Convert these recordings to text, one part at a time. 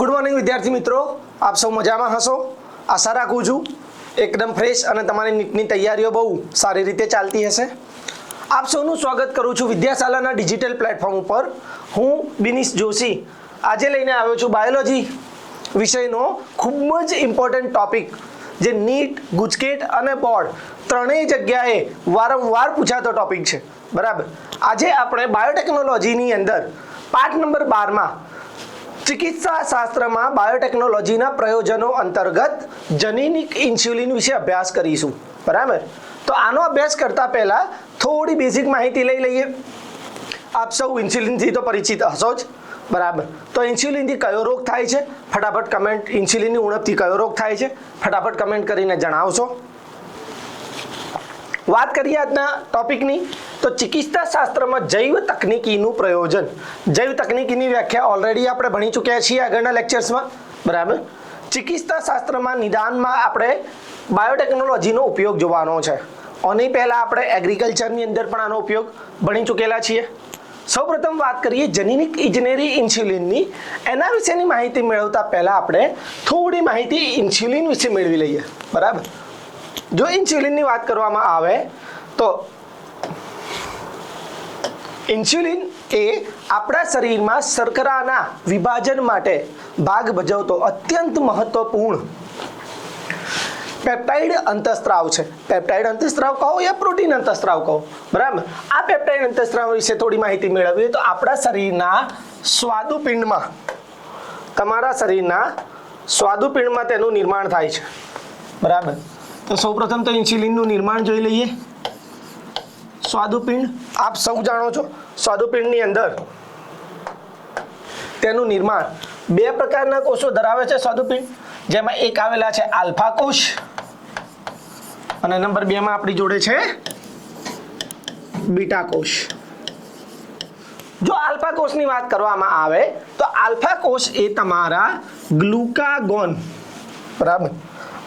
Good morning વિદ્યાર્થી મિત્રો. આપ સૌ મજામાં હશો? આશા રાખું છું એકદમ ફ્રેશ અને તમારી નીટની તૈયારીઓ બહુ સારી રીતે ચાલતી હશે. આપ સૌનું સ્વાગત કરું છું વિદ્યાશાલાના ડિજિટલ પ્લેટફોર્મ ઉપર. હું બિનિશ જોશી. આજે લઈને આવ્યો છું બાયોલોજી વિષયનો ખૂબ જ ઇમ્પોર્ટન્ટ ટોપિક જે નીટ, ગુજકેટ અને બોર્ડ ત્રણેય જગ્યાએ વારંવાર પૂછાતો ટોપિક છે. બરાબર? આજે આપણે બાયોટેકનોલોજીની અંદર પાઠ નંબર બારમાં ચિકિત્સા શાસ્ત્રમાં બાયોટેકનોલોજીના પ્રયોજનો અંતર્ગત જનીનિક ઇન્સ્યુલિન વિશે અભ્યાસ કરીશું. બરાબર? તો આનો અભ્યાસ કરતા પહેલા થોડી બેઝિક માહિતી લઈ લઈએ. આપ સૌ ઇન્સ્યુલિનથી તો પરિચિત હશો જ. બરાબર? તો ઇન્સ્યુલિનથી કયો રોગ થાય છે? ફટાફટ કમેન્ટ ઇન્સ્યુલિનની ઉણપથી કયો રોગ થાય છે? ફટાફટ કમેન્ટ કરીને જણાવશો. વાત કરીએ આજના ટોપિકની તો ચિકિત્સા શાસ્ત્રમાં જૈવ તકનિકીનું પ્રયોજન. જૈવ તકનિકીની વ્યાખ્યા ઓલરેડી આપણે ભણી ચૂક્યા છીએ આગળના લેક્ચર્સમાં બરાબર? ચિકિત્સા શાસ્ત્રમાં નિદાનમાં આપણે બાયોટેકનોલોજીનો ઉપયોગ જોવાનો છે. આની પહેલાં આપણે એગ્રીકલ્ચરની અંદર પણ આનો ઉપયોગ ભણી ચૂકેલા છીએ. સૌપ્રથમ વાત કરીએ જનીનિક ઇજનેરી ઇન્સ્યુલિનની એના વિશેની માહિતી મેળવતા પહેલાં આપણે થોડી માહિતી ઇન્સ્યુલિન વિશે મેળવી લઈએ. બરાબર? જો ઇન્સ્યુલિનની વાત કરવામાં આવે, તો ઇન્સ્યુલિન એ આપણા શરીરમાં શર્કરાના વિભાજન માટે ભાગ ભજવતો અત્યંત મહત્વપૂર્ણ પેપ્ટાઇડ અંતસ્ત્રાવ છે. પેપ્ટાઇડ અંતસ્ત્રાવ કહો યા પ્રોટીન અંતસ્ત્રાવ કહો? બરાબર? આ પેપ્ટાઇડ અંતસ્ત્રાવ વિશે થોડી માહિતી મેળવીએ તો આપણા શરીરના સ્વાદુપિંડમાં, તમારા શરીરના સ્વાદુપિંડમાં તેનું નિર્માણ થાય છે. બરાબર? તો સૌપ્રથમ તો ઇન્સ્યુલિનનું નિર્માણ જોઈ લઈએ. સ્વાદુપિંડ. આપ સૌ જાણો છો, સ્વાદુપિંડની અંદર તેનું નિર્માણ બે પ્રકારના કોષો ધરાવે છે સ્વાદુપિંડ. જેમાં એક આવેલા છે આલ્ફા કોષ અને નંબર બે માં આપણી જોડે છે બીટા કોષ. જો આલ્ફા કોષની વાત કરવામાં આવે, તો આલ્ફા કોષ એ તમારા ગ્લુકાગોન. બરાબર?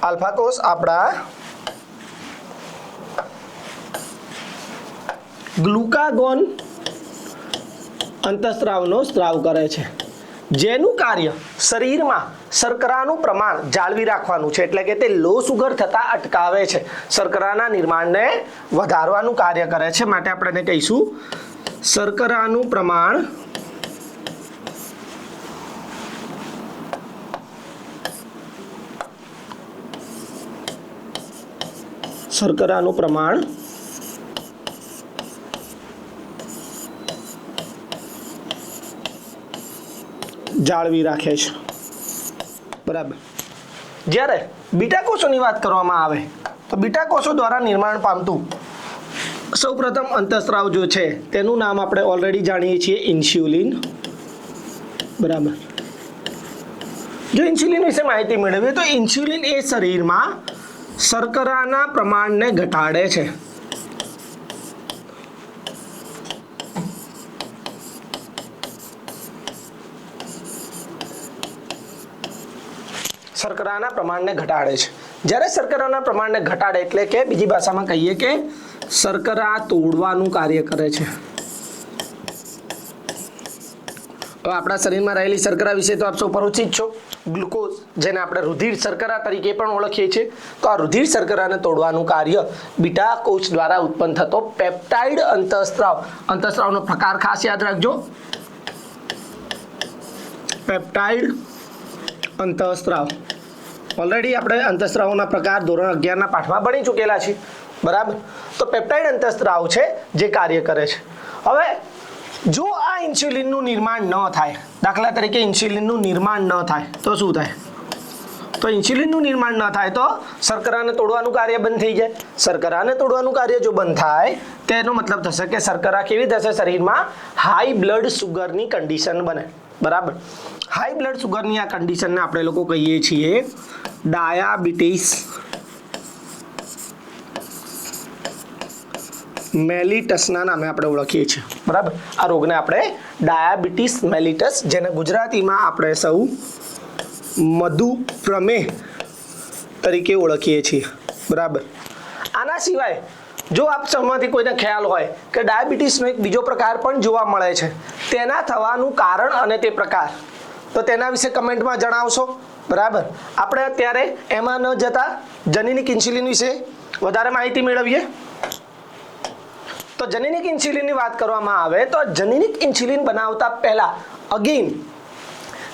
આલ્ફા કોષ આપણા ગ્લુકાગોન અંતસ્ત્રાવનો સ્ત્રાવ કરે છે. જેનું કાર્ય શરીરમાં શર્કરાનું પ્રમાણ જાળવી રાખવાનું છે. એટલે કે તે લો સુગર થતા અટકાવે છે. શર્કરાના નિર્માણને વધારવાનું કાર્ય કરે છે. માટે આપણે કહીશું શર્કરાનું પ્રમાણ શર્કરાનું પ્રમાણ જાળવી રાખે છે. બરાબર. જ્યારે બીટા કોષોની વાત કરવામાં આવે, તો બીટા કોષો દ્વારા નિર્માણ પામતું સૌપ્રથમ અંતસ્ત્રાવ જો છે, તેનું નામ આપણે ઓલરેડી જાણીએ છીએ ઇન્સ્યુલિન. બરાબર. જો ઇન્સ્યુલિન વિશે માહિતી મેળવીએ, તો ઇન્સ્યુલિન એ શરીરમાં શર્કરાના પ્રમાણને ઘટાડે છે. શર્કરાના પ્રમાણને ઘટાડે છે. જ્યારે શર્કરાના પ્રમાણને ઘટાડે એટલે કે બીજી ભાષામાં કહીએ કે શર્કરા તોડવાનું કાર્ય કરે છે. તો આપણા શરીરમાં રહેલી શર્કરા વિશે તો આપ સૌ પરિચિત છો. ગ્લુકોઝ, જેને આપણે રુધિર શર્કરા તરીકે પણ ઓળખીએ છીએ. તો આ રુધિર શર્કરાને તોડવાનું કાર્ય બીટા કોષ દ્વારા ઉત્પન્ન થતો પેપ્ટાઇડ અંતસ્ત્રાવ. અંતસ્ત્રાવનો પ્રકાર ખાસ યાદ રાખજો. પેપ્ટાઇડ અંતઃસ્ત્રાવ. ઓલરેડી આપણે અંતઃસ્ત્રાવોના પ્રકાર ધોરણ અગિયારના પાઠમાં ભણી ચૂકેલા છીએ. બરાબર? તો પેપ્ટાઇડ અંતઃસ્ત્રાવ છે જે કાર્ય કરે છે. હવે, જો ઇન્સ્યુલિનનું નિર્માણ ન થાય. દાખલા તરીકે ઇન્સ્યુલિનનું નિર્માણ ન થાય, તો શું થાય? તો ઇન્સ્યુલિનનું નિર્માણ ન થાય તો શર્કરાને તોડવાનું કાર્ય બંધ થઈ જાય. શર્કરાને તોડવાનું કાર્ય જો બંધ થાય તેનો મતલબ થશે કે શર્કરા કેવી થશે શરીરમાં હાઈ બ્લડ સુગરની કન્ડિશન બને. બરાબર? હાઈ બ્લડ સુગરની આ કન્ડિશનને આપણે લોકો કહીએ છીએ ડાયાબિટીસ મેલિટસના નામે આપણે ઓળખીએ છીએ. બરાબર? આ રોગને આપણે ડાયાબિટીસ મેલિટસ, જેને ગુજરાતીમાં આપણે સૌ મધુપ્રમેહ તરીકે ઓળખીએ છીએ. બરાબર? આના સિવાય, જો આપ સૌમાંથી કોઈને ખ્યાલ હોય કે ડાયાબિટીસનો એક બીજો પ્રકાર પણ જોવા મળે છે, તેના થવાનું કારણ અને તે પ્રકાર, તો તેના વિશે કમેન્ટમાં જણાવશો. બરાબર? આપણે અત્યારે એમાં ન જતા, જનીનિક ઇન્સ્યુલિન વિશે વધારે માહિતી મેળવીએ. તો જનીનિક ઇન્સ્યુલિનની વાત કરવામાં આવે તો જનીનિક ઇન્સ્યુલિન બનાવતા પહેલા અગેન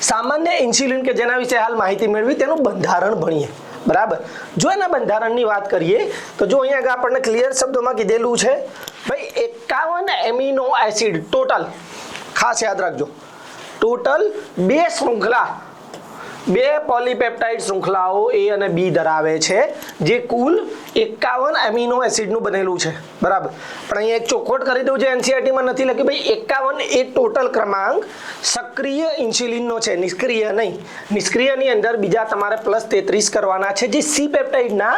સામાન્ય ઇન્સ્યુલિન કે જેના વિશે હાલ માહિતી મેળવી તેનું બંધારણ ભણીએ. બરાબર? જો એના બંધારણની વાત કરીએ, તો જો અહીંયા આગળ આપણને ક્લિયર શબ્દોમાં કીધેલું છે, ભાઈ, એકાવન એમિનો એસિડ, ટોટલ, ખાસ યાદ રાખજો. ટોટલ બે શૃંખલા બે પોલીપેપ્ટાઇડ શૃંખલાઓ એ અને બી ધરાવે છે, જે કુલ એકાવન એમિનો એસિડનું બનેલું છે. બરાબર. પણ અહીંયા એક ચોખવટ કરી દઉં જે એનસીઆરટીમાં નથી લખ્યું ભાઈ એકાવન એ ટોટલ ક્રમાંક સક્રિય ઇન્સ્યુલિનનો છે, નિષ્ક્રિય નહીં. નિષ્ક્રિયની અંદર બીજા તમારે પ્લસ તેત્રીસ કરવાના છે, જે સી પેપ્ટાઇડના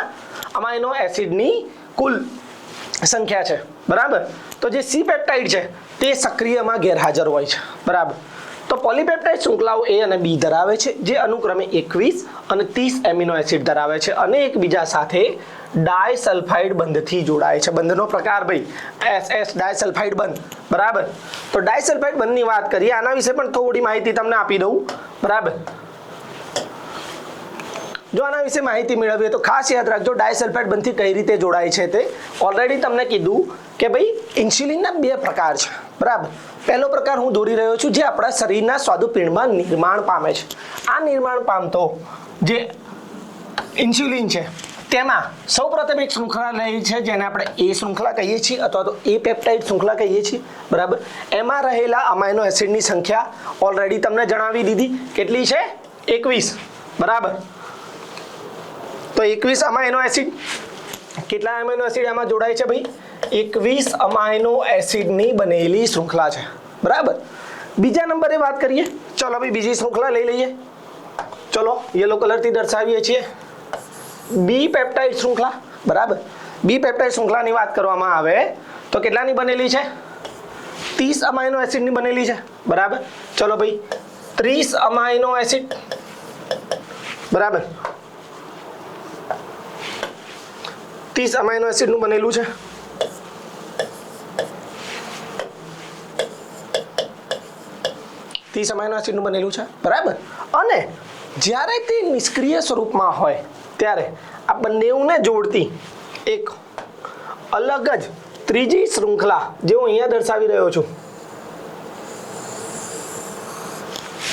અમાઇનો એસિડની કુલ સંખ્યા છે. બરાબર. તો જે સી પેપ્ટાઇડ છે, તે સક્રિયમાં ગેરહાજર હોય છે. બરાબર. તો પોલીપેપ્ટાઇડ શૃંખલાઓ એ અને બી ધરાવે છે, જે અનુક્રમે એકવીસ અને ત્રીસ એમિનો એસિડ ધરાવે છે અને એકબીજા સાથે ડાયસલ્ફાઇડ બંધથી જોડાય છે. બંધનો પ્રકાર ભાઈ, એસ એસ, ડાયસલ્ફાઇડ બંધ. બરાબર? તો ડાયસલ્ફાઇડ બંધની વાત કરીએ, આના વિશે પણ થોડી માહિતી તમને આપી દઉં. બરાબર? જો આના વિશે માહિતી મેળવીએ તો ખાસ યાદ રાખજો, ડાયસલ્ફાઇડ બંધથી કઈ રીતે જોડાય છે તે. ઓલરેડી તમને કીધું કે ભાઈ, ઇન્સ્યુલિનના બે પ્રકાર છે. બરાબર? પહેલો પ્રકાર હું દોરી રહ્યો છું જે આપણા શરીરના સ્વાદુપિંડમાં નિર્માણ પામે છે. આ નિર્માણ પામતો જે ઇન્સ્યુલિન છે, તેમાં સૌપ્રથમ એક શૃંખલા રહી છે જેને આપણે એ શૃંખલા કહીએ છીએ અથવા તો એ પેપ્ટાઇડ શૃંખલા કહીએ છીએ. બરાબર? એમાં રહેલા અમાઇનો એસિડની સંખ્યા ઓલરેડી તમને જણાવી દીધી. કેટલી છે? એકવીસ. બરાબર? તો એકવીસ અમાઇનો એસિડ કેટલા અમાઇનો એસિડ આમાં જોડાય છે ભાઈ? એકવીસ અમાઇનો એસિડની બનેલી શૃંખલા છે. બરાબર? બીજા નંબરે વાત કરીએ. ચલો ભાઈ બીજી શૃંખલા લઈ લઈએ. ચલો યલો કલરથી દર્શાવીએ છીએ. બી પેપ્ટાઇડ શૃંખલા. બરાબર? બી પેપ્ટાઇડ શૃંખલાની વાત કરવામાં આવે તો કેટલાની બનેલી છે? ત્રીસ અમાઇનો એસિડની બનેલી છે. બરાબર? ચલો ભાઈ, ત્રીસ અમાઇનો એસિડ. બરાબર? ત્રીસ અમાઇનો એસિડનું બનેલું છે. ત્રીસ અમાઇનો એસિડનું બનેલું છે. બરાબર? અને જ્યારે તે નિષ્ક્રિય સ્વરૂપમાં હોય, ત્યારે આ બંનેઓને જોડતી એક અલગ જ ત્રીજી શૃંખલા જે હું અહીંયા દર્શાવી રહ્યો છું.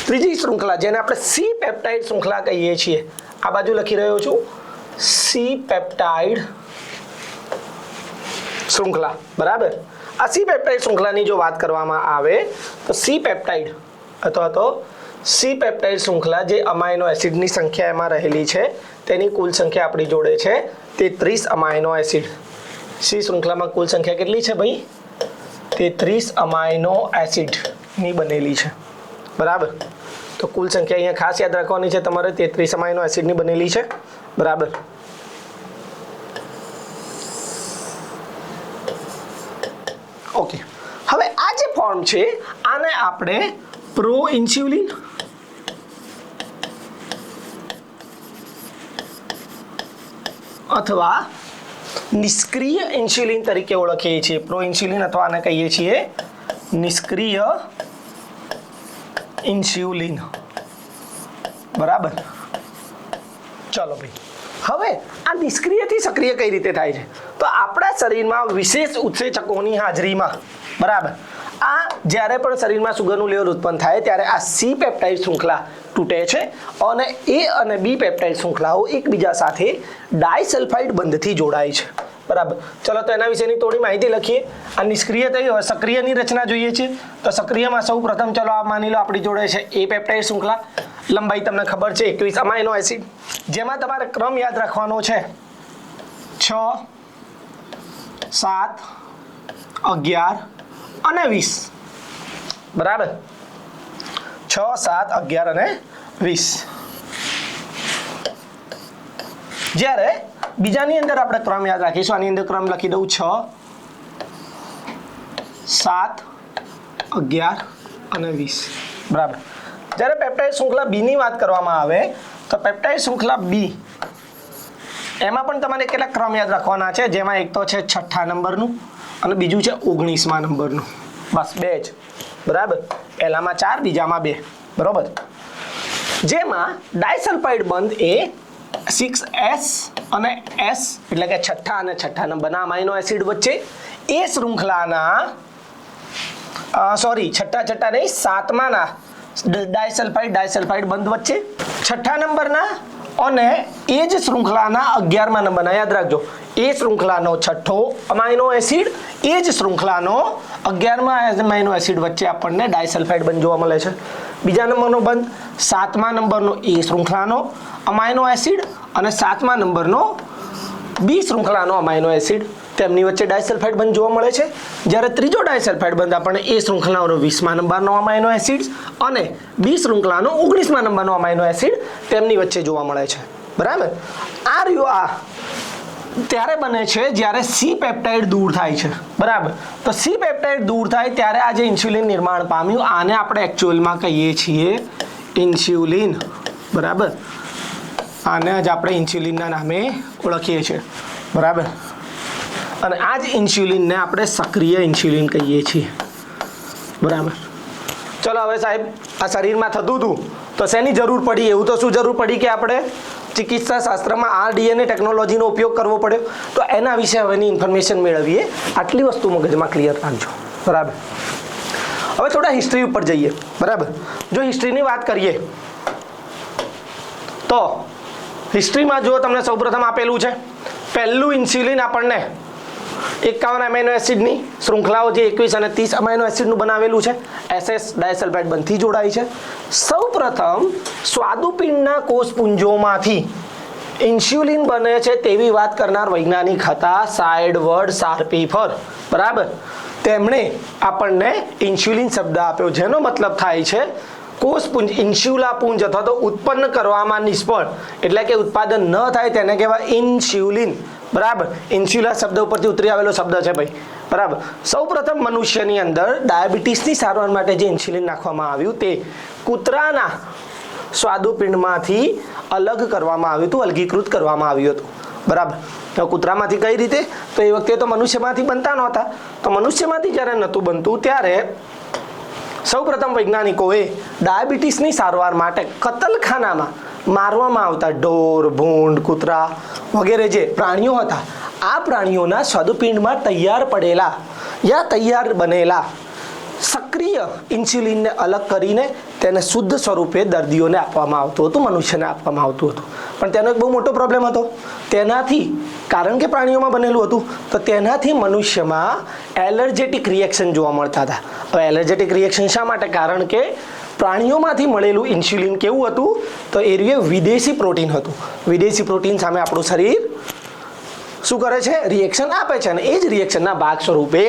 ત્રીજી શૃંખલા, જેને આપણે સી પેપ્ટાઇડ શૃંખલા કહીએ છીએ. આ બાજુ લખી રહ્યો છું. સી પેપ્ટાઇડ શૃંખલા. બરાબર? આ સી પેપ્ટાઇડ શૃંખલાની જો વાત કરવામાં આવે, તો સી પેપ્ટાઇડ અથવા તો સી પેપ્ટાઇડ શૃંખલા જે અમાઇનો એસિડની સંખ્યા એમાં રહેલી છે, તેની કુલ સંખ્યા આપણી જોડે છે તેત્રીસ અમાઇનો એસિડ સી શૃંખલામાં કુલ સંખ્યા કેટલી છે ભાઈ? તેત્રીસ અમાઇનો એસિડની બનેલી છે. બરાબર? તો કુલ સંખ્યા અહીંયા ખાસ યાદ રાખવાની છે તમારે, તેત્રીસ અમાઇનો એસિડની બનેલી છે. બરાબર? ઓકે હવે આ જે ફોર્મ છે, આને આપણે પ્રો ઇન્સ્યુલિન અથવા નિષ્ક્રિય ઇન્સ્યુલિન તરીકે ઓળખીએ છીએ પ્રો ઇન્સ્યુલિન અથવા આને કહીએ છીએ નિષ્ક્રિય ઇન્સ્યુલિન બરાબર ચલો ભાઈ હવે આ નિષ્ક્રિયથી સક્રિય કઈ રીતે થાય છે તો આપણા શરીરમાં વિશેષ ઉત્સેચકોની હાજરીમાં બરાબર જ્યારે પણ શરીરમાં સુગરનું લેવલ ઉત્પન્ન થાય ત્યારે આ સી પેપ્ટાઇડ શૃંખલા તૂટે છે અને એ અને બી પેપ્ટાઇડ શૃંખલાઓ એકબીજા સાથે ડાયસલ્ફાઇડ બંધથી જોડાય છે. બરાબર. ચલો, તો એના વિશેની થોડી માહિતી લખીએ. આ નિષ્ક્રિય થઈ હોય, સક્રિયની રચના જોઈએ છે. તો સક્રિયમાં સૌ પ્રથમ, ચલો, આ માની લો આપણી જોડે છે એ પેપ્ટાઇડ શૃંખલા. લંબાઈ તમને ખબર છે એકવીસ અમાઇનો એસિડ. જેમાં તમારે ક્રમ યાદ રાખવાનો છે. છ, સાત, અગિયાર અને વીસ. બરાબર? છ, સાત, અગિયાર અને વીસ. જ્યારે બીજાની અંદર આપણે ક્રમ યાદ રાખીશું, આની અંદર ક્રમ લખી દઉં છ, સાત, અગિયાર અને વીસ. બરાબર. જ્યારે પેપ્ટાઇડ શૃંખલા બીની વાત કરવામાં આવે, તો પેપ્ટાઇડ શૃંખલા બી એમાં પણ તમારે કેટલા ક્રમ યાદ રાખવાના છે, જેમાં એક તો છે છઠ્ઠા નંબરનું અને બીજું છે ઓગણીસમા નંબરનું. બસ બે જ. બરાબર? પહેલામાં ચાર, બીજામાં બે. બરાબર? જેમાં ડાયસલ્ફાઇડ બંધ એ સિક્સ એસ અને એસ એટલે કે છઠ્ઠા અને છઠ્ઠા નંબરના અમાઇનો એસિડ વચ્ચે. એ શૃંખલાના સોરી છઠ્ઠા છઠ્ઠા નહીં, સાતમાના ડાયસલ્ફાઇડ ડાયસલ્ફાઇડ બંધ વચ્ચે. છઠ્ઠા નંબરના અને એ જ શૃંખલાના અગિયારમા નંબરના યાદ રાખજો. એ શૃંખલાનો છઠ્ઠો અમાઇનો એસિડ એ જ શૃંખલાનો અગિયારમા અમાઇનો એસિડ વચ્ચે આપણને ડાયસલ્ફાઇડ બંધ જોવા મળે છે. બીજા નંબરનો બંધ, સાતમા નંબરનો એ શૃંખલાનો અમાઇનો એસિડ અને સાતમા નંબરનો બી શૃંખલાનો અમાઇનો એસિડ તેમની વચ્ચે ડાયસલ્ફાઇડ બંધ જોવા મળે છે. જ્યારે ત્રીજો ડાયસલ્ફાઇડ બંધ આપણને એ શૃંખલાનો વીસમાં નંબરનો અમાઇનો એસિડ અને બી શૃંખલાનો ઓગણીસમાં નંબરનો અમાઇનો એસિડ તેમની વચ્ચે જોવા મળે છે. બરાબર? આ રહ્યો આ. ત્યારે બને છે જ્યારે સી પેપ્ટાઇડ દૂર થાય છે. બરાબર? તો સી પેપ્ટાઇડ દૂર થાય ત્યારે આ જે ઇન્સ્યુલિન નિર્માણ પામ્યું, આને આપણે એકચ્યુઅલમાં કહીએ છીએ ઇન્સ્યુલિન. બરાબર? આને જ આપણે ઇન્સ્યુલિનના નામે ઓળખીએ છીએ. બરાબર? અને આ જ ઇન્સ્યુલિનને આપણે સક્રિય ઇન્સ્યુલિન કહીએ છીએ. બરાબર? ચલો હવે સાહેબ, આ શરીરમાં થતું હતું, તો શેની જરૂર પડી? એવું તો શું જરૂર પડી કે આપણે ચિકિત્સા શાસ્ત્રમાં આ ડીએનએ ટેકનોલોજીનો ઉપયોગ કરવો પડ્યો? તો એના વિશે હવેની ઇન્ફોર્મેશન મેળવીએ. આટલી વસ્તુ મગજમાં ક્લિયર રાખજો બરાબર? હવે થોડા હિસ્ટ્રી ઉપર જઈએ. બરાબર? જો હિસ્ટ્રીની વાત કરીએ, તો હિસ્ટ્રીમાં જો તમને સૌપ્રથમ આપેલું છે, પહેલું ઇન્સ્યુલિન આપણને એકાવન એમાઇનો એસિડની શૃંખલાઓ જે એકવીસ અને ત્રીસ અમાઇનો એસિડનું બનાવેલું છે. એસએસ ડાયસલ્ફાઇડ બંધથી જોડાય છે. સૌપ્રથમ સ્વાદુપિંડના કોષપુંજોમાંથી ઇન્સ્યુલિન બને છે તેવી વાત કરનાર વૈજ્ઞાનિક હતા સાઇડવર્ડ સાર્પીફર. બરાબર? તેમણે આપણને ઇન્સ્યુલિન શબ્દ આપ્યો, જેનો મતલબ થાય છે કોષપુંજ, ઇન્સ્યુલા પુંજ અથવા તો ઉત્પન્ન કરવામાં નિષ્ફળ. એટલે કે ઉત્પાદન ન થાય તેને કહેવાય ઇન્સ્યુલિન. બરાબર? ઇન્સ્યુલા શબ્દ ઉપરથી ઉતરી આવેલો શબ્દ છે ભાઈ. બરાબર? સૌપ્રથમ મનુષ્યની અંદર ડાયાબિટીસની સારવાર માટે જે ઇન્સ્યુલિન નાખવામાં આવ્યું તે કૂતરાના સ્વાદુપિંડમાંથી અલગ કરવામાં આવ્યું હતું, અલગીકૃત કરવામાં આવ્યું હતું. બરાબર? તો કૂતરામાંથી કઈ રીતે? તો એ વખતે તો મનુષ્યમાંથી બનતા નહોતા. તો મનુષ્યમાંથી જ્યારે નહોતું બનતું, ત્યારે સૌપ્રથમ વૈજ્ઞાનિકોએ ડાયાબિટીસની સારવાર માટે કતલખાનામાં મારવામાં આવતા ઢોર, ભૂંડ, કૂતરા વગેરે જે પ્રાણીઓ હતા, આ પ્રાણીઓના સ્વાદુપિંડમાં તૈયાર પડેલા યા તૈયાર બનેલા સક્રિય ઇન્સ્યુલિનને અલગ કરીને તેને શુદ્ધ સ્વરૂપે દર્દીઓને આપવામાં આવતું હતું, મનુષ્યને આપવામાં આવતું હતું. પણ તેનો એક બહુ મોટો પ્રોબ્લેમ હતો. તેનાથી, કારણ કે પ્રાણીઓમાં બનેલું હતું, તો તેનાથી મનુષ્યમાં એલર્જેટિક રિએક્શન જોવા મળતા હતા. હવે એલર્જેટિક રિએક્શન શા માટે? કારણ કે પ્રાણીઓમાંથી મળેલું ઇન્સ્યુલિન કેવું હતું? તો એ રહ્યું વિદેશી પ્રોટીન હતું. વિદેશી પ્રોટીન સામે આપણું શરીર શું કરે છે? રિએક્શન આપે છે અને એ જ રિએક્શનના ભાગ સ્વરૂપે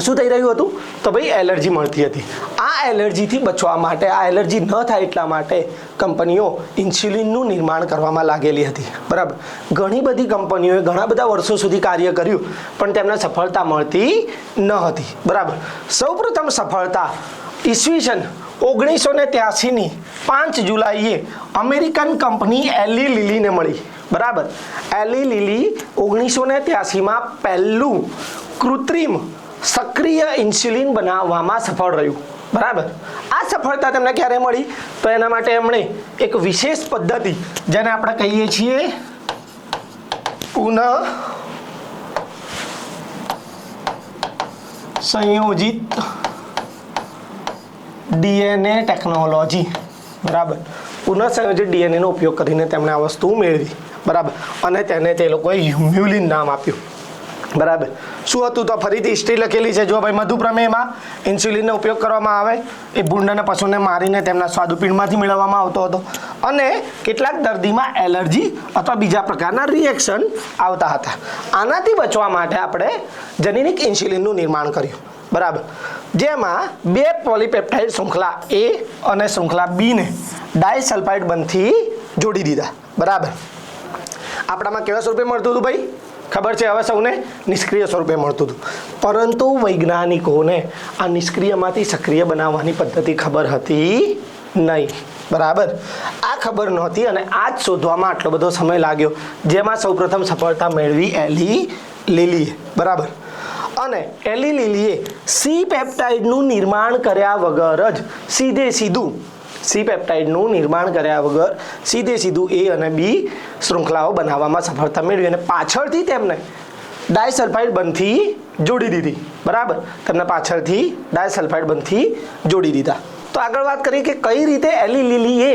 શું થઈ રહ્યું હતું? તો ભાઈ એલર્જી મળતી હતી. આ એલર્જીથી બચવા માટે, આ એલર્જી ન થાય એટલા માટે કંપનીઓ ઇન્સ્યુલિનનું નિર્માણ કરવામાં લાગેલી હતી. બરાબર? ઘણી બધી કંપનીઓએ ઘણા બધા વર્ષો સુધી કાર્ય કર્યું, પણ તેમને સફળતા મળતી ન હતી. બરાબર? સૌપ્રથમ સફળતા ઈસવીસન ઓગણીસો ને ત્યાસીની પાંચ જુલાઈએ અમેરિકન કંપની એલી લીલીને મળી. બરાબર. એલી લીલી ઓગણીસો ને ત્યાસીમાં પહેલું કૃત્રિમ સક્રિય ઇન્સ્યુલિન બનાવવામાં સફળ રહ્યું. બરાબર. આ સફળતા તેમને ક્યારે મળી? તો એના માટે એમણે એક વિશેષ પદ્ધતિ, જેને આપણે કહીએ છીએ પુનઃ સંયોજિત ડીએનએ ટેકનોલોજી. બરાબર. પુનઃસંયોજિત ડીએનએનો ઉપયોગ કરીને તેમણે આ વસ્તુ મેળવી બરાબર. અને તેને તે લોકોએ હ્યુમ્યુલિન નામ આપ્યું. બરાબર. શું હતું તો ફરીથી હિસ્ટ્રી લખેલી છે. જો ભાઈ મધુપ્રમેયમાં ઇન્સ્યુલિનનો ઉપયોગ કરવામાં આવે. એ ભૂંડને પશુને મારીને તેમના સ્વાદુપીંડમાંથી મેળવવામાં આવતો હતો. અને કેટલાક દર્દીમાં એલર્જી અથવા બીજા પ્રકારના રિએક્શન આવતા હતા. આનાથી બચવા માટે આપણે જનીનિક ઇન્સ્યુલિનનું નિર્માણ કર્યું. બરાબર. જેમાં બે પોલીપેપ્ટાઇડ શૃંખલા એ અને શૃંખલા બીને ડાયસલ્ફાઇડ બંધથી જોડી દીધા. બરાબર. આપણામાં કેવા સ્વરૂપે મળતું હતું ભાઈ? ખબર છે હવે સૌને? નિષ્ક્રિય સ્વરૂપે મળતું હતું. પરંતુ વૈજ્ઞાનિકોને આ નિષ્ક્રિયમાંથી સક્રિય બનાવવાની પદ્ધતિ ખબર હતી નહીં. બરાબર. આ ખબર નહોતી અને આ જ શોધવામાં આટલો બધો સમય લાગ્યો, જેમાં સૌપ્રથમ સફળતા મેળવી એલી લીલીએ. બરાબર. અને એલી લીલીએ સી પેપ્ટાઇડનું નિર્માણ કર્યા વગર જ સીધે સીધું, સી પેપ્ટાઇડનું નિર્માણ કર્યા વગર સીધે સીધું એ અને બી શૃંખલાઓ બનાવવામાં સફળતા મેળવી અને પાછળથી તેમને ડાયસલ્ફાઇડ બંધથી જોડી દીધી, બરાબર? તેમને પાછળથી ડાયસલ્ફાઇડ બંધથી જોડી દીધા. તો આગળ વાત કરીએ કે કઈ રીતે એલી લીલીએ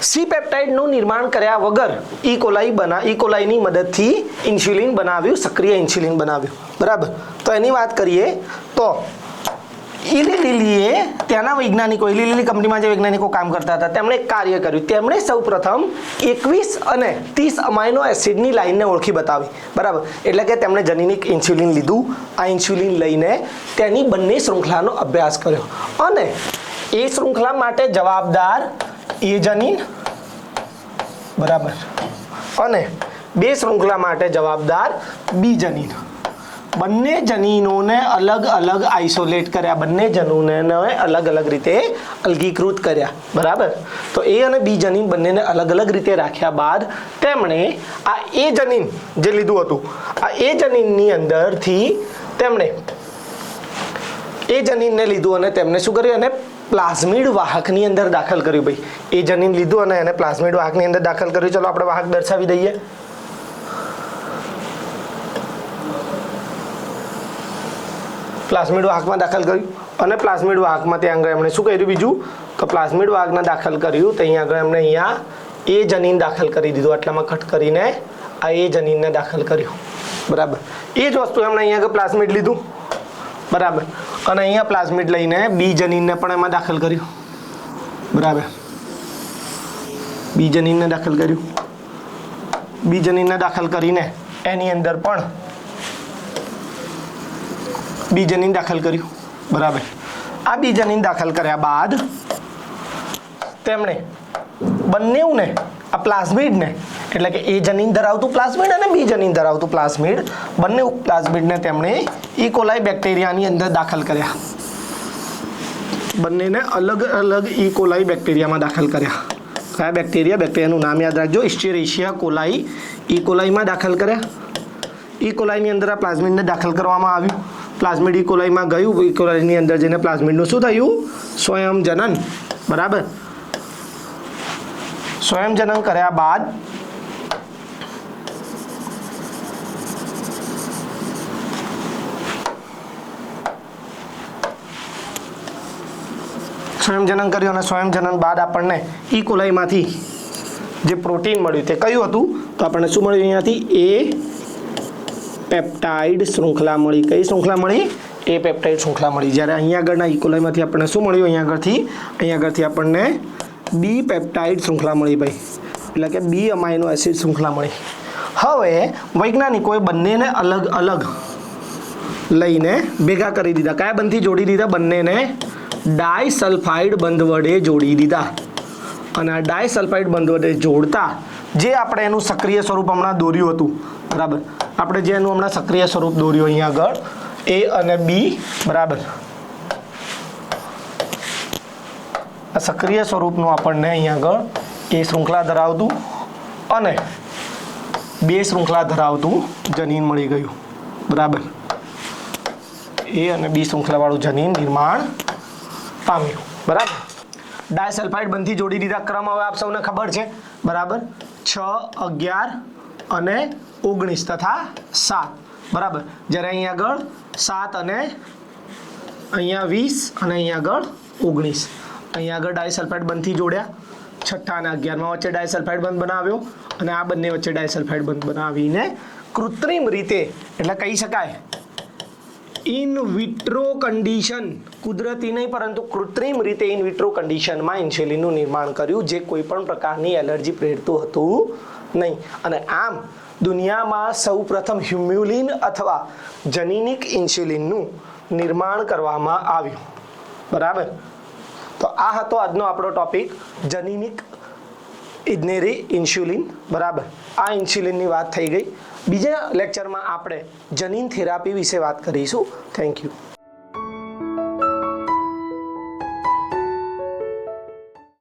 સી પેપ્ટાઇડનું નિર્માણ કર્યા વગર ઈ કોલાઈ બના ઈ કોલાઈની મદદથી ઇન્સ્યુલિન બનાવ્યું, સક્રિય ઇન્સ્યુલિન બનાવ્યું. બરાબર? તો એની વાત કરીએ તો ઇલી લીલીએ ત્યાંના વૈજ્ઞાનિકો ઇલી લીલી કંપનીમાં જે વૈજ્ઞાનિકો કામ કરતા હતા, તેમણે એક કાર્ય કર્યું. તેમણે સૌપ્રથમ એકવીસ અને ત્રીસ અમાઇનો એસિડની લાઈનને ઓળખી બતાવી. બરાબર? એટલે કે તેમણે જનીનિક ઇન્સ્યુલિન લીધું. આ ઇન્સ્યુલિન લઈને તેની બંને શૃંખલાનો અભ્યાસ કર્યો. અને એ શૃંખલા માટે જવાબદાર એ જનીન બરાબર. અને બે શૃંખલા માટે જવાબદાર બી જનીન. બંને જનીનોને અલગ અલગ આઇસોલેટ કર્યા. બંને જનીનોને અલગ અલગ રીતે અલગીકૃત કર્યા. બરાબર? તો એ અને બી જનીન બંનેને અલગ અલગ રીતે રાખ્યા બાદ તેમણે આ એ જનીન જે લીધું હતું, આ એ જનીનની અંદરથી તેમણે એ જનીનને લીધું અને તેમણે શું કર્યું? અને પ્લાઝમિડ વાહકની અંદર દાખલ કર્યું ભાઈ. એ જનીન લીધું અને એને પ્લાઝમિડ વાહકની અંદર દાખલ કર્યું. ચલો આપણે વાહક દર્શાવી દઈએ. પ્લાઝમિડ વાહકમાં દાખલ કર્યું અને પ્લાઝમિડ વાહકમાં ત્યાં આગળ એમણે શું કર્યું બીજું? તો પ્લાઝમિડ વાહકના દાખલ કર્યું. તો અહીંયા આગળ એમણે અહીંયા એ જનીન દાખલ કરી દીધું. આટલામાં કટ કરીને આ એ જનીનને દાખલ કર્યું. બરાબર. એ જ વસ્તુ એમણે અહીંયા આગળ પ્લાઝમિડ લીધું. બરાબર. અને અહીંયા પ્લાઝમિડ લઈને બી જનીનને પણ એમાં દાખલ કર્યું. બરાબર. બી જનીનને દાખલ કર્યું. બી જનીનને દાખલ કરીને એની અંદર પણ બી જનીન દાખલ કર્યું. બરાબર. આ બી જનીન દાખલ કર્યા બાદ તેમણે બંનેને, આ પ્લાઝમિડને એટલે કે એ જનીન ધરાવતું પ્લાઝમિડ અને બી જનીન ધરાવતું પ્લાઝમિડ. બંને પ્લાઝમિડને તેમણે ઇકોલાઈ બેક્ટેરિયાની અંદર દાખલ કર્યા. બંનેને અલગ અલગ ઇકોલાઈ કોલાઈ બેક્ટેરિયામાં દાખલ કર્યા. કયા બેક્ટેરિયા બેક્ટેરિયાનું નામ યાદ રાખજો. ઇસ્ચેરેશિયા કોલાઈ ઈ કોલાઈમાં દાખલ કર્યા. ઇકોલાઈની કોલાઈની અંદર આ પ્લાઝમિડને દાખલ કરવામાં આવ્યું. પ્લાઝમિડ ઈ કોલાઈમાં ગયું. ઈ કોલાઈની અંદર જઈને પ્લાઝમિડનું શું થયું? સ્વયંજનન. બરાબર? સ્વયંજનન કર્યા બાદ સ્વયંજનન કર્યું અને સ્વયંજનન બાદ આપણને ઈ કોલાઈમાંથી જે પ્રોટીન મળ્યું તે કયું હતું? તો આપણને શું મળ્યું અહીંયાથી? એ પેપ્ટાઇડ શૃંખલા મળી. કઈ શૃંખલા મળી? એ પેપ્ટાઇડ શૃંખલા મળી. જ્યારે અહીંયા આગળના ઇકોલાઈમાંથી આપણને શું મળ્યું? અહીંયા આગળથી? અહીંયા આગળથી આપણને બી પેપ્ટાઇડ શૃંખલા મળી ભાઈ. એટલે કે બી અમાઇનો એસિડ શૃંખલા મળી. હવે વૈજ્ઞાનિકોએ બંનેને અલગ અલગ લઈને ભેગા કરી દીધા. કયા બંધથી જોડી દીધા? બંનેને ડાયસલ્ફાઇડ બંધ વડે જોડી દીધા. અને આ ડાયસલ્ફાઇડ બંધ વડે જોડતા જે આપણે એનું સક્રિય સ્વરૂપ હમણાં દોર્યું હતું, બરાબર? આપણે જે એનું હમણાં સક્રિય સ્વરૂપ દોર્યું અહીંયા આગળ, એ અને બી, બરાબર? આ સક્રિય સ્વરૂપનું આપણને અહીંયા આગળ એ શૃંખલા ધરાવતું અને બે શૃંખલા ધરાવતું જનીન મળી ગયું, બરાબર? એ અને બી શૃંખલાવાળું જનીન નિર્માણ પામ્યું બરાબર? ડાયસલ્ફાઇડ બંધથી જોડી દીધા ક્રમ હવે આપ સૌને ખબર છે. બરાબર? છ, અગિયાર અને ઓગણીસ તથા સાત. બરાબર? જ્યારે અહીંયા આગળ સાત અને અહીંયા વીસ અને અહીંયા આગળ ઓગણીસ. અહીંયા આગળ ડાયસલ્ફાઇડ બંધથી જોડ્યા. છઠ્ઠા અને અગિયારમાં વચ્ચે ડાયસલ્ફાઇડ બંધ બનાવ્યો અને આ બંને વચ્ચે ડાયસલ્ફાઇડ બંધ બનાવીને કૃત્રિમ રીતે, એટલે કહી શકાય ઇન વિટ્રો કન્ડિશન કુદરતી નહીં, પરંતુ કૃત્રિમ રીતે ઇન વિટ્રો કન્ડિશનમાં ઇન્સ્યુલિનનું નિર્માણ કર્યું, જે કોઈ પણ પ્રકારની એલર્જી પ્રેરતું હતું નહીં. અને આમ, દુનિયામાં સૌ પ્રથમ હ્યુમ્યુલિન અથવા જનીનિક ઇન્સ્યુલિનનું નિર્માણ કરવામાં આવ્યું. બરાબર? તો આ હતો આજનો આપણો ટોપિક, જનીનિક ઇજનેરી ઇન્સ્યુલિન. બરાબર? આ ઇન્સ્યુલિનની વાત થઈ ગઈ. બીજા લેક્ચરમાં આપણે જનીન થેરાપી વિશે વાત કરીશું. Thank you